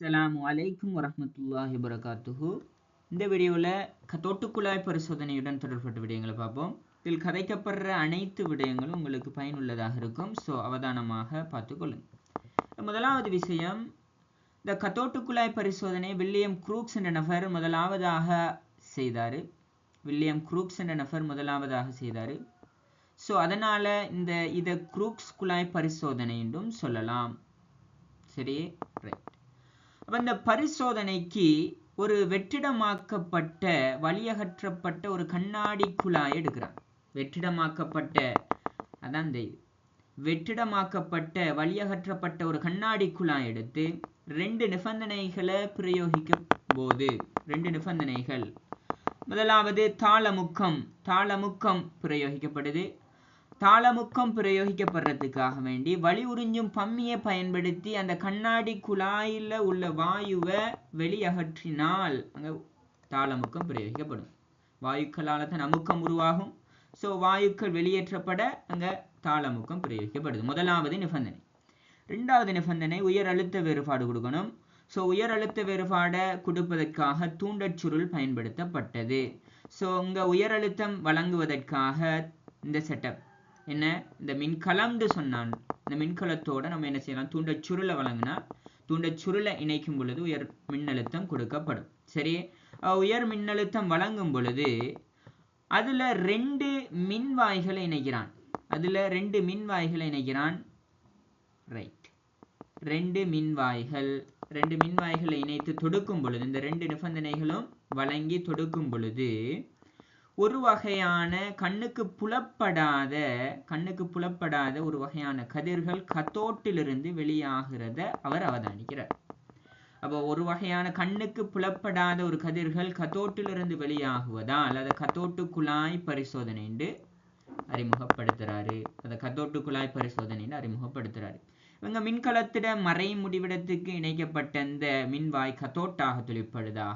அஸ்ஸலாமு அலைக்கும் வரமத்துல்லாஹி வரகாத்துஹு இந்த வீடியோவில் தோட்டுக்குழாய் பரிசோதனையுடன் தொடர்பட்ட விடயங்களை பார்ப்போம். இதில் கதைக்கப்படுற அனைத்து விடயங்களும் உங்களுக்கு பயனுள்ளதாக இருக்கும். ஸோ அவதானமாக பார்த்துக்கொள்ளுங்க முதலாவது விஷயம் இந்த கத்தோட்டுக்குழாய் பரிசோதனை வில்லியம் குரூக்ஸ் என்ற நபர் முதலாவதாக செய்தார். வில்லியம் குரூக்ஸ் என்ற நபர் முதலாவதாக செய்தார். ஸோ அதனால் இந்த இதை குரூக்ஸ் குழாய் பரிசோதனை என்றும் சொல்லலாம். சரி ரைட் அப்போ இந்த பரிசோதனைக்கு ஒரு வெற்றிடமாக்கப்பட்ட வழியகற்றப்பட்ட ஒரு கண்ணாடி குழாய் எடுக்கிறான். வெற்றிடமாக்கப்பட்ட அதான் இந்த இது. வெற்றிடமாக்கப்பட்ட வழியகற்றப்பட்ட ஒரு கண்ணாடி குழாய் எடுத்து ரெண்டு நிபந்தனைகளை பிரயோகிக்க போது ரெண்டு நிபந்தனைகள். முதலாவது தாளமுக்கம். தாளமுக்கம் பிரயோகிக்கப்படுது. தாளமுக்கம் பிரயோகிக்கப்படுறதுக்காக வேண்டி வலி உறிஞ்சும் பம்மியை பயன்படுத்தி அந்த கண்ணாடி குழாயில் உள்ள வாயுவை வெளியகற்றினால் அங்கே தாளமுக்கம் பிரயோகிக்கப்படும். வாயுக்களால் தான் அமுக்கம் உருவாகும். ஸோ வாயுக்கள் வெளியேற்றப்பட அங்கே தாளமுக்கம் பிரயோகிக்கப்படுது. முதலாவது நிபந்தனை. ரெண்டாவது நிபந்தனை உயர் அழுத்த வேறுபாடு கொடுக்கணும். ஸோ உயர் அழுத்த வேறுபாடை கொடுப்பதற்காக தூண்டற் சுருள் பயன்படுத்தப்பட்டது. ஸோ இங்கே உயர் அழுத்தம் வழங்குவதற்காக இந்த செட்டப் என்ன? இந்த மின்கலம்னு சொன்னான். இந்த மின்கலத்தோட நம்ம என்ன செய்யலாம்? தூண்ட சுருளை வழங்கினா தூண்ட சுருளை இணைக்கும் பொழுது உயர் மின்னழுத்தம் கொடுக்கப்படும். சரி? உயர் மின்னழுத்தம் வழங்கும் பொழுது அதில் ரெண்டு மின்வாய்களை இணைக்கிறான். அதில் ரெண்டு மின்வாய்களை இணைக்கிறான். ரைட் ரெண்டு மின்வாய்கள் ரெண்டு மின்வாய்களை இணைத்து தொடுக்கும் பொழுது இந்த ரெண்டு நிபந்தனைகளும் வழங்கி தொடுக்கும் பொழுது ஒரு வகையான கண்ணுக்கு புலப்படாத கண்ணுக்கு புலப்படாத ஒரு வகையான கதிர்கள் கத்தோட்டிலிருந்து வெளியாகிறத அவர் அவதானிக்கிறார். அப்போ ஒரு வகையான கண்ணுக்கு புலப்படாத ஒரு கதிர்கள் கத்தோட்டிலிருந்து வெளியாகுவதால் அதை கத்தோட்டு குழாய் பரிசோதனை என்று அறிமுகப்படுத்துறாரு. அதை கத்தோட்டு குழாய் பரிசோதனைன்னு அறிமுகப்படுத்துறாரு. இவங்க மின்கலத்திட மறை முடிவிடத்துக்கு இணைக்கப்பட்ட இந்த மின்வாய் கத்தோட்டாக துளிப்படுதா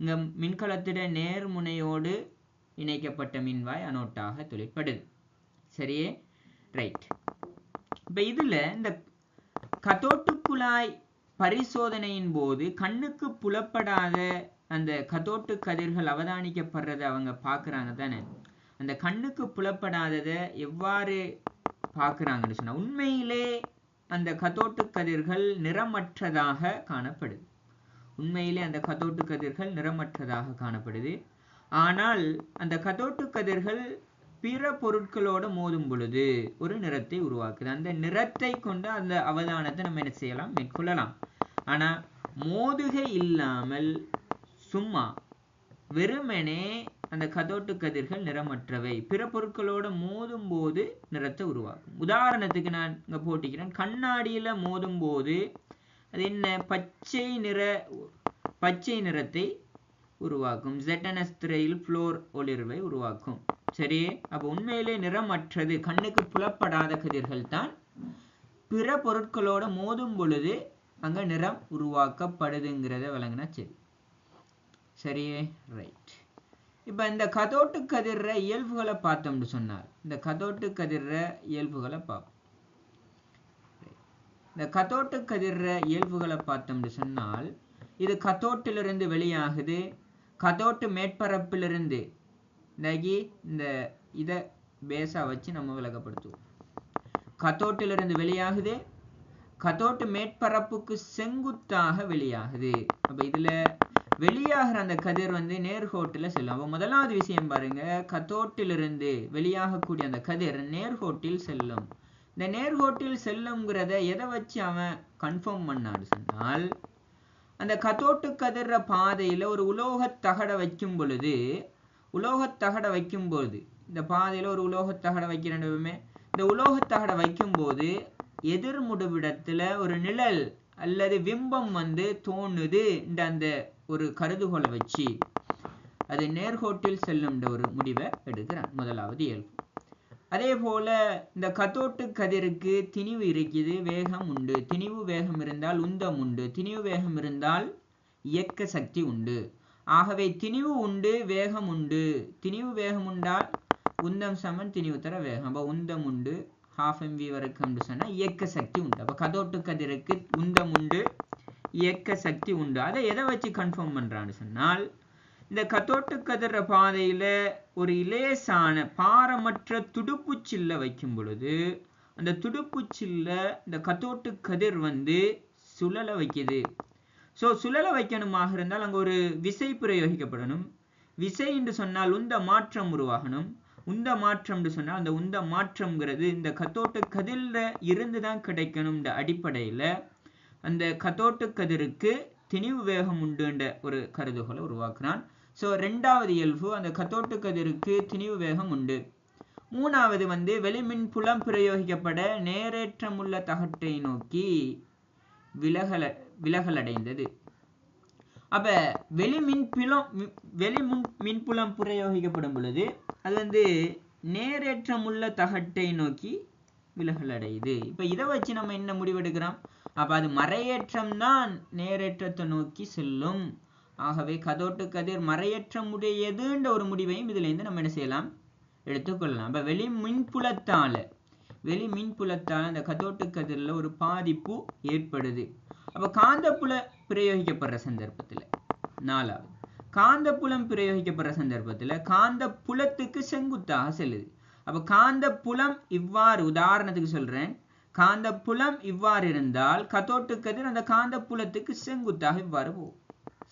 இங்க மின்கலத்திட நேர்முனையோடு இணைக்கப்பட்ட மின்வாய் அனோட்டாக தொழிற்படுது. சரியே? ரைட் இப்போ இதில் இந்த கதோட்டு குழாய் பரிசோதனையின் போது கண்ணுக்கு புலப்படாத அந்த கதோட்டு கதிர்கள் அவதானிக்கப்படுறத அவங்க பார்க்குறாங்க தானே? அந்த கண்ணுக்கு புலப்படாததை எவ்வாறு பார்க்குறாங்கன்னு சொன்னால் உண்மையிலே அந்த கதோட்டு கதிர்கள் நிறமற்றதாக காணப்படுது. உண்மையிலே அந்த கதோட்டு கதிர்கள் நிறமற்றதாக காணப்படுது. ஆனால் அந்த கதோட்டு கதிர்கள் பிற பொருட்களோடு மோதும் பொழுது ஒரு நிறத்தை உருவாக்குது. அந்த நிறத்தை கொண்டு அந்த அவதானத்தை நம்ம என்ன செய்யலாம்? மேற்கொள்ளலாம். ஆனால் மோதுகை இல்லாமல் சும்மா வெறுமனே அந்த கதோட்டு கதிர்கள் நிறமற்றவை. பிற பொருட்களோட மோதும் போது நிறத்தை உருவாக்கும். உதாரணத்துக்கு நான் இங்கே போட்டிக்கிறேன். கண்ணாடியில் மோதும் போது அது என்ன? பச்சை நிற பச்சை நிறத்தை உருவாக்கும். ஜெட்டனஸ் திரையில் புளோர் ஒளிர்வை உருவாக்கும். சரி அப்போ உண்மையிலே நிறமற்றது கண்ணுக்கு புலப்படாத கதிர்கள் தான். பிற பொருட்களோட மோதும் பொழுது அங்கே நிறம் உருவாக்கப்படுதுங்கிறத விளங்கினா சரி. சரியே ரைட் இப்போ இந்த கதோட்டு கதிர்ற இயல்புகளை பார்த்தோம்னு சொன்னார். இந்த கதோட்டு கதிர்ற இயல்புகளை பார்ப்போம் இந்த கதோட்டு கதிர்ற இயல்புகளை பார்த்தோம்னு சொன்னால் இது கத்தோட்டிலிருந்து வெளியாகுது கதோட்டு மேற்பரப்பிலிருந்து நகி இந்த இதை பேஸாக வச்சு நம்ம விளக்கப்படுத்துவோம். கதோட்டிலிருந்து வெளியாகுது. கதோட்டு மேற்பரப்புக்கு செங்குத்தாக வெளியாகுது. அப்போ இதில் வெளியாகிற அந்த கதிர் வந்து நேர்கோட்டில் செல்லும். அப்போ முதலாவது விஷயம் பாருங்க கத்தோட்டிலிருந்து வெளியாகக்கூடிய அந்த கதிர் நேர்கோட்டில் செல்லும். இந்த நேர்கோட்டில் செல்லுங்கிறத எதை வச்சு அவன் கன்ஃபார்ம் பண்ணான்னு சொன்னால் அந்த கத்தோட்டு கதிர்ற பாதையில் ஒரு உலோகத் தகடை வைக்கும் பொழுது உலோகத் தகடை வைக்கும்போது இந்த பாதையில் ஒரு உலோகத் தகடை இந்த உலோகத் தகடை வைக்கும்போது எதிர் முடிவிடத்தில் ஒரு நிழல் அல்லது விம்பம் வந்து தோணுது இந்த அந்த ஒரு கருதுகோளை வச்சு அது நேர்கோட்டில் செல்லும் ஒரு முடிவை எடுக்கிறான் முதலாவது இயல்பு. அதே போல இந்த கத்தோட்டு கதிருக்கு திணிவு இருக்குது வேகம் உண்டு. திணிவு வேகம் இருந்தால் உந்தம் உண்டு. திணிவு வேகம் இருந்தால் இயக்க சக்தி உண்டு. ஆகவே திணிவு உண்டு வேகம் உண்டு. திணிவு வேகம் உண்டால் உந்தம் சமன் திணிவு தர வேகம். அப்போ உந்தம் உண்டு ஹாஃப் எம்வி வரைக்கும் சொன்னால் இயக்க சக்தி உண்டு. அப்போ கதோட்டு கதிருக்கு உந்தம் உண்டு இயக்க சக்தி உண்டு. அதை எதை வச்சு கன்ஃபார்ம் பண்றான்னு சொன்னால் இந்த கத்தோட்டு கதிர பாதையில ஒரு இலேசான பாரமற்ற துடுப்புச்சில்ல வைக்கும் பொழுது அந்த துடுப்பு துடுப்புச்சில்ல இந்த கத்தோட்டு கதிர் வந்து சுழல வைக்குது. ஸோ சுழல வைக்கணுமாக இருந்தால் அங்கே ஒரு விசை பிரயோகிக்கப்படணும். விசை என்று சொன்னால் உந்த மாற்றம் உருவாகணும். உந்த மாற்றம் சொன்னால் அந்த உந்த மாற்றம்ங்கிறது இந்த கத்தோட்டு கதிரில் இருந்து தான் கிடைக்கணும் இந்த அடிப்படையில் அந்த கத்தோட்டு கதிருக்கு திணிவு வேகம் உண்டுன்ற ஒரு கருதுகோளை உருவாக்குறான். ஸோ ரெண்டாவது இயல்பு அந்த கத்தோட்டு கதிருக்கு திணிவு வேகம் உண்டு. மூணாவது வந்து வெளிமின் புலம் பிரயோகிக்கப்பட நேரேற்றமுள்ள தகட்டை நோக்கி விலகல விலகலடைந்தது. அப்ப வெளி மின்புலம் வெளி மின்புலம் பிரயோகிக்கப்படும் பொழுது அது வந்து நேரேற்றமுள்ள தகட்டை நோக்கி விலகல் அடையுது இப்ப இதை வச்சு நம்ம என்ன முடிவெடுக்கிறோம்? அப்ப அது மறையேற்றம் தான் நேரேற்றத்தை நோக்கி செல்லும். ஆகவே கதோட்டு கதிர் மறையற்ற முடியதுன்ற ஒரு முடிவையும் இதுலேருந்து நம்ம என்ன செய்யலாம்? எடுத்துக்கொள்ளலாம். அப்ப வெளி மின்புலத்தால் வெளி மின்புலத்தால் அந்த கதோட்டு கதிரில் ஒரு பாதிப்பு ஏற்படுது. அப்போ காந்தப்புல பிரயோகிக்கப்படுற சந்தர்ப்பத்தில் நாலாவது. காந்தப்புலம் பிரயோகிக்கப்படுற சந்தர்ப்பத்தில் காந்த புலத்துக்கு செங்குத்தாக செல்லுது. அப்போ காந்த புலம் இவ்வாறு உதாரணத்துக்கு சொல்கிறேன் காந்த புலம் இவ்வாறு இருந்தால் கதோட்டு கதிர் அந்த காந்த புலத்துக்கு செங்குத்தாக இவ்வாறு போகும்.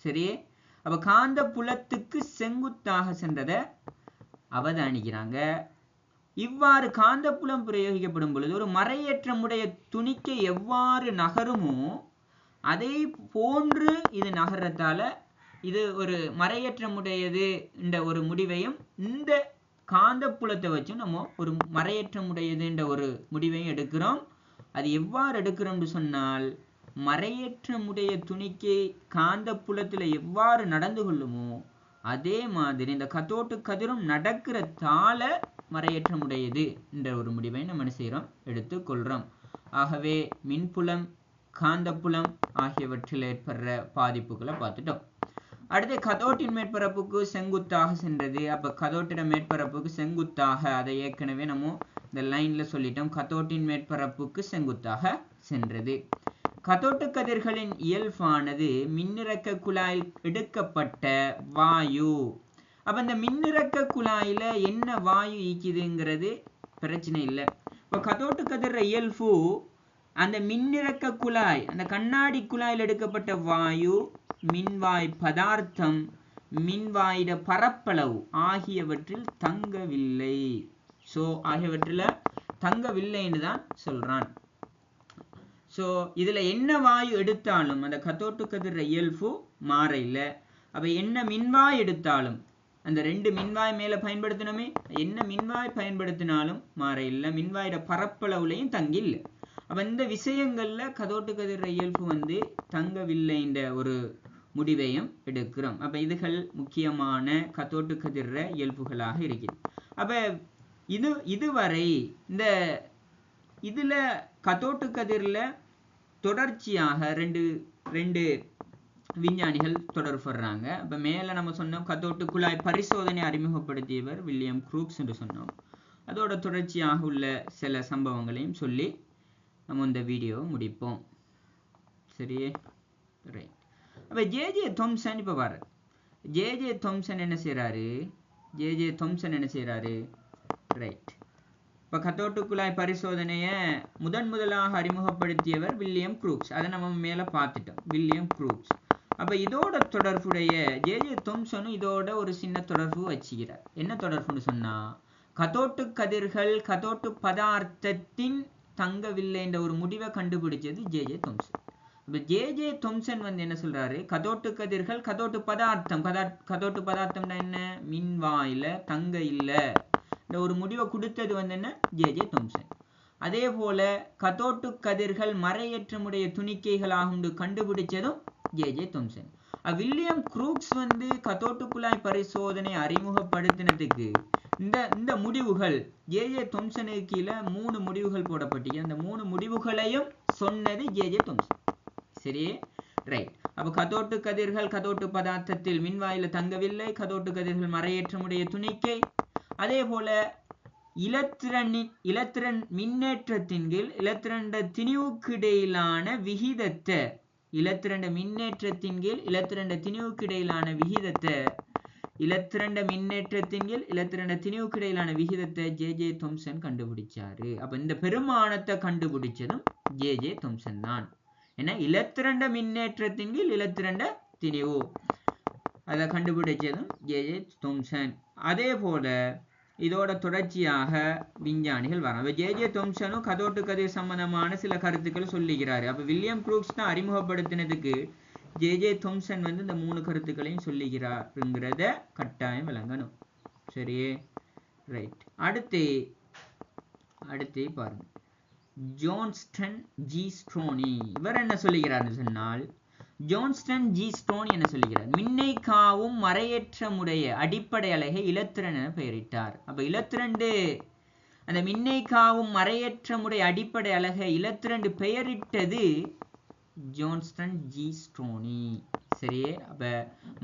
சரி அப்ப காந்த புலத்துக்கு செங்குத்தாக சென்றதை அவதானிக்கிறாங்க. இவ்வாறு காந்தப்புலம் பிரயோகிக்கப்படும் பொழுது ஒரு மறையற்றமுடைய துணிக்கை எவ்வாறு நகருமோ அதை போன்று இது நகரத்தால இது ஒரு மறையற்றமுடையது என்ற ஒரு முடிவையும் இந்த காந்தப்புலத்தை வச்சு நம்ம ஒரு மறையற்றமுடையது என்ற ஒரு முடிவையும் எடுக்கிறோம். அது எவ்வாறு எடுக்கிறோம்னு சொன்னால் மறையற்றமுடைய துணிக்கை காந்தப்புலத்தில் எவ்வாறு நடந்து கொள்ளுமோ அதே மாதிரி இந்த கத்தோட்டு கதிரும் நடக்கிற நடக்கிறதால மறையற்றமுடையது என்ற ஒரு முடிவை நம்ம என்ன செய்கிறோம் எடுத்துக்கொள்கிறோம் ஆகவே மின்புலம் காந்தப்புலம் ஆகியவற்றில் ஏற்படுற பாதிப்புகளை பார்த்துட்டோம். அடுத்து கதோட்டின் மேற்பரப்புக்கு செங்குத்தாக சென்றது. அப்ப கதோட்டின மேற்பரப்புக்கு செங்குத்தாக அதை ஏற்கனவே நம்ம இந்த லைன்ல சொல்லிட்டோம். கதோட்டின் மேற்பரப்புக்கு செங்குத்தாக சென்றது. கதோட்டு கதிர்களின் இயல்பானது மின்னிறக்க குழாயில் எடுக்கப்பட்ட வாயு. அப்ப இந்த மின்னிறக்க குழாயில என்ன வாயு ஈக்குதுங்கிறது பிரச்சனை இல்லை. இப்போ கதோட்டு கதிர இயல்பு அந்த மின்னிறக்க குழாய் அந்த கண்ணாடி குழாயில் எடுக்கப்பட்ட வாயு மின்வாய் பதார்த்தம் மின்வாயிட பரப்பளவு ஆகியவற்றில் தங்கவில்லை. ஸோ ஆகியவற்றில் தங்கவில்லைன்னு தான் சொல்றான். ஸோ இதில் என்ன வாயு எடுத்தாலும் அந்த கத்தோட்டு கதிர இயல்பு மாற இல்லை அப்போ என்ன மின்வாய் எடுத்தாலும் அந்த ரெண்டு மின்வாய் மேலே பயன்படுத்தினோமே என்ன மின்வாய் பயன்படுத்தினாலும் மாற இல்லை மின்வாயோட பரப்பளவுலையும் தங்கி இல்லை அப்போ இந்த விஷயங்களில் கதோட்டு கதிர இயல்பு வந்து தங்கவில்லைன்ற ஒரு முடிவையும் எடுக்கிறோம். அப்போ இதுகள் முக்கியமான கத்தோட்டு கதிர இயல்புகளாக இருக்குது அப்போ இது இதுவரை இந்த இதில் கத்தோட்டு கதிரில் தொடர்ச்சியாக ரெண்டு ரெண்டு விஞ்ஞானிகள் தொடர்படுறாங்க இப்போ மேலே நம்ம சொன்னோம் கத்தோட்டு குழாய் பரிசோதனை அறிமுகப்படுத்தியவர் வில்லியம் குரூக்ஸ் என்று சொன்னோம். அதோட தொடர்ச்சியாக உள்ள சில சம்பவங்களையும் சொல்லி நம்ம இந்த வீடியோவை முடிப்போம். சரியே? ரைட் அப்போ ஜே ஜே தொம்சன் இப்ப வர ஜே ஜே தொம்சன் என்ன செய்கிறாரு ஜே ஜே தொம்சன் என்ன செய்கிறாரு ரைட் இப்போ கத்தோட்டு குழாய் பரிசோதனையை முதன் முதலாக அறிமுகப்படுத்தியவர் வில்லியம் குரூக்ஸ். அதை நம்ம மேல பார்த்துட்டோம். William Crookes. அப்ப இதோட தொடர்புடைய ஜே ஜே தொம்சனும் இதோட ஒரு சின்ன தொடர்பு வச்சுக்கிறார். என்ன தொடர்புன்னு சொன்னா கதோட்டு கதிர்கள் கதோட்டு பதார்த்தத்தின் தங்கவில்லை என்ற ஒரு முடிவை கண்டுபிடிச்சது ஜே ஜே தொம்சன். இப்போ ஜே ஜே தொம்சன் வந்து என்ன சொல்றாரு? கதோட்டு கதிர்கள் கதோட்டு பதார்த்தம். கதா கதோட்டு பதார்த்தம்னா என்ன? மின்வாயில தங்க இல்லை. இந்த ஒரு முடிவை கொடுத்தது வந்து என்ன? ஜே. ஜே. தொம்சன். அதே போல கதோட்டு கதிர்கள் மறையற்றமுடைய துணிக்கைகளாகும் கண்டுபிடிச்சதும் J. J. Thomson. William Crookes வந்து கதோட்டு குழாய் பரிசோதனை அறிமுகப்படுத்தினதுக்கு இந்த இந்த முடிவுகள் ஜே. ஜே. தொம்சனுக்கு கீழே மூணு முடிவுகள் போடப்பட்டிருக்கு. அந்த மூணு முடிவுகளையும் சொன்னது ஜே. ஜே. தொம்சன். சரியே ரைட். அப்ப கதோட்டு கதிர்கள் கதோட்டு பதார்த்தத்தில் மின்வாயில தங்கவில்லை. கதோட்டு கதிர்கள் மறையற்றமுடைய துணிக்கை அதே போல இலத்திரனின் இலத்திரன் மின்னேற்றத்தின் கீழ் இலத்திரண்ட திணிவுக்கு இடையிலான விகிதத்தை இலத்திரண்ட மின்னேற்றத்தின் கீழ் இலத்திரண்ட திணிவுக்கு இடையிலான விகிதத்தை இலத்திரண்ட மின்னேற்றத்தின் கீழ் இலத்திரண்ட திணிவுக்கு இடையிலான விகிதத்தை ஜே ஜே தொம்சன் கண்டுபிடிச்சாரு. அப்ப இந்த பெருமானத்தை கண்டுபிடிச்சதும் ஜே ஜே தொம்சன் தான். ஏன்னா இலத்திரண்ட மின்னேற்றத்தின் கீழ் இலத்திரண்ட திணிவு. அதை கண்டுபிடிச்சதும் ஜே ஜே தொம்சன். அதே போல இதோட தொடர்ச்சியாக விஞ்ஞானிகள் வராங்க. ஜே ஜே தொம்சனும் கதோட்டு கதை சம்பந்தமான சில கருத்துக்கள் சொல்லுகிறார். அப்ப வில்லியம் குரூக்ஸ் தான் அறிமுகப்படுத்தினதுக்கு ஜே ஜே தொம்சன் வந்து இந்த மூணு கருத்துக்களையும் சொல்லுகிறாருங்கிறத கட்டாயம் விளங்கணும். சரியே? ரைட் அடுத்து அடுத்து பாருங்க. ஜோன்ஸ்டன் ஜி ஸ்ட்ரோனி இவர் என்ன சொல்லுகிறார்னு சொன்னால் ஜோன்ஸ்டன் ஜி ஸ்டோன் என சொல்லுகிறார்? மின்னை காவும் மறையற்றமுடைய அடிப்படை அழகை இலத்திரன் என பெயரிட்டார். அப்ப இலத்திரண்டு அந்த மின்னை காவும் மறையற்றமுடைய அடிப்படை அழகை இலத்திரண்டு பெயரிட்டது ஜோன்ஸ்டன் ஜி ஸ்டோனி. சரியே அப்ப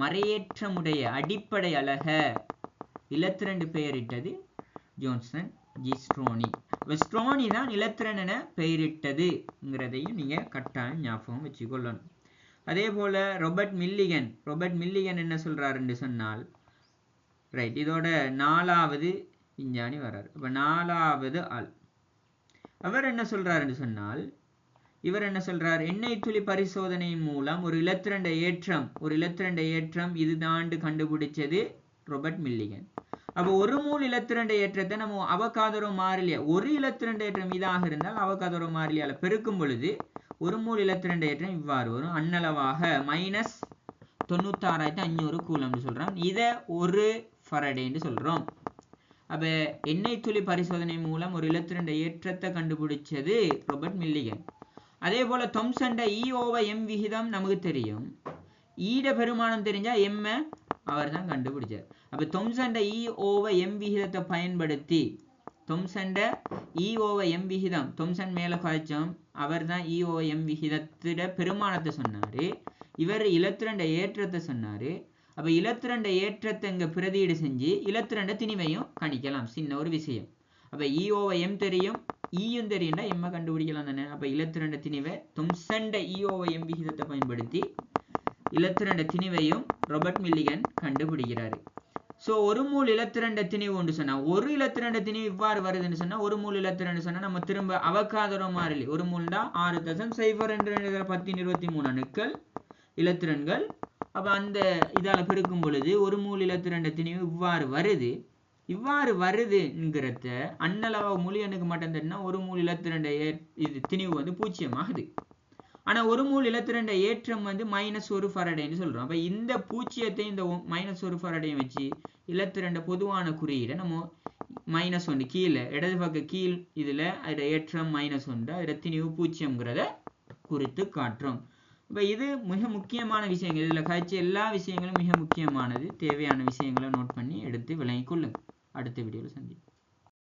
மறையேற்றமுடைய அடிப்படை அலக இலத்திரண்டு பெயரிட்டது ஜோன்ஸ்டன் ஜி ஸ்ட்ரோனி ஸ்ட்ரோனி தான் இலத்திரன் என பெயரிட்டதுங்கிறதையும் நீங்க கட்டாயம் ஞாபகம் வச்சுக்கொள்ளணும். அதே போல ரொபர்ட் மில்லிகன் ரொபர்ட் மில்லிகன் என்ன சொல்கிறாருன்னு சொன்னால் ரைட் இதோட நாலாவது விஞ்ஞானி வர்றார். அப்ப நாலாவது ஆள். அவர் என்ன சொல்கிறாருன்னு சொன்னால் இவர் என்ன சொல்றார்? எண்ணெய் துளி பரிசோதனையின் மூலம் ஒரு இலத்திரண்ட ஏற்றம் ஒரு இலத்திரண்ட ஏற்றம் இதுதாண்டு கண்டுபிடிச்சது ரொபர்ட் மில்லிகன் அப்போ ஒரு மூல் இலத்திரண்ட ஏற்றத்தை நம்ம அவகாதரோ மாறிலியா ஒரு இலத்திரண்ட ஏற்றம் இதாக இருந்தால் அவகாதரோ மாறிலியால் பெருக்கும் பொழுது ஒரு மூல் இலத்திரண்டு ஏற்றம் இவ்வாறு வரும். அன்னளவாக மைனஸ் தொண்ணூத்தாறாயிரத்தி அஞ்சூறு கூலம்னு சொல்கிறோம் இதை ஒரு ஃபரடேன்னு சொல்றோம். அப்ப எண்ணெய் துளி பரிசோதனை மூலம் ஒரு இலத்திரண்டு ஏற்றத்தை கண்டுபிடிச்சது ரொபர்ட் மில்லிகன் அதே போல தொம்சண்ட இஓவ எம் விகிதம் நமக்கு தெரியும். E ஈட பெருமானம் தெரிஞ்சா எம்ம அவர் தான் கண்டுபிடிச்சார். அப்ப தொம்சண்ட இஓவ எம் விகிதத்தை பயன்படுத்தி தொம்சண்ட இஓவ எம் விகிதம். தொம்சன் மேல காய்ச்சம் அவர் தான் இஓ எம் விகிதத்திட பெருமானத்தை சொன்னாரு. இவர் இலத்திரண்ட ஏற்றத்தை சொன்னாரு. அப்ப இலத்திரண்ட ஏற்றத்தை இங்க பிரதியீடு செஞ்சு இலத்திரண்ட திணிவையும் கணிக்கலாம். சின்ன ஒரு விஷயம். அப்ப இஓவை எம் தெரியும். ஈயும் தெரியும்டா எம்ம கண்டுபிடிக்கலாம் தானே. அப்ப இலத்திரண்ட திணிவை தொம்சண்ட இஓவை எம் விகிதத்தை பயன்படுத்தி இலத்திரண்ட திணிவையும் ரொபர்ட் மில்லிகன் கண்டுபிடிக்கிறாரு. ஸோ ஒரு மூல் இலத்திரண்ட திணிவு ஒன்று சொன்னால் ஒரு இலத்திரண்ட திணிவு இவ்வாறு வருதுன்னு சொன்னால் ஒரு மூல் இலத்திரண்டு சொன்னால் நம்ம திரும்ப அவகாதரோ மாறிலி. ஒரு மூல்டா ஆறு தசம் சைபர் ரெண்டு ரெண்டு பத்து இருபத்தி மூணு அணுக்கள் இலத்திரன்கள். அப்போ அந்த இதால் பெருக்கும் பொழுது ஒரு மூல் இலத்திரண்ட திணிவு இவ்வாறு வருது. இவ்வாறு வருதுங்கிறத அன்னளவா மொழியனுக்கு மட்டும் தெரினா ஒரு மூல் இலத்திரண்ட இது திணிவு வந்து பூஜ்ஜியமாகுது. ஆனால் ஒரு மூல் இலத்திரண்ட ஏற்றம் வந்து மைனஸ் ஒரு ஃபரடைன்னு சொல்கிறோம் அப்போ இந்த பூச்சியத்தையும் இந்த மைனஸ் ஒரு ஃபரடையும் வச்சு இலத்திரண்ட பொதுவான குறியீடை நம்ம மைனஸ் ஒன்று கீழே இடது பக்க கீழ் இதில் அதில் ஏற்றம் மைனஸ் ஒன்று அதில் திணிவு பூஜ்ஜியம்ங்கிறத குறித்து காட்டுறோம். இப்போ இது மிக முக்கியமான விஷயங்கள். இதில் காய்ச்சி எல்லா விஷயங்களும் மிக முக்கியமானது. தேவையான விஷயங்களை நோட் பண்ணி எடுத்து விளங்கிக் கொள்ளுங்க அடுத்த வீடியோவில் சந்திப்போம்.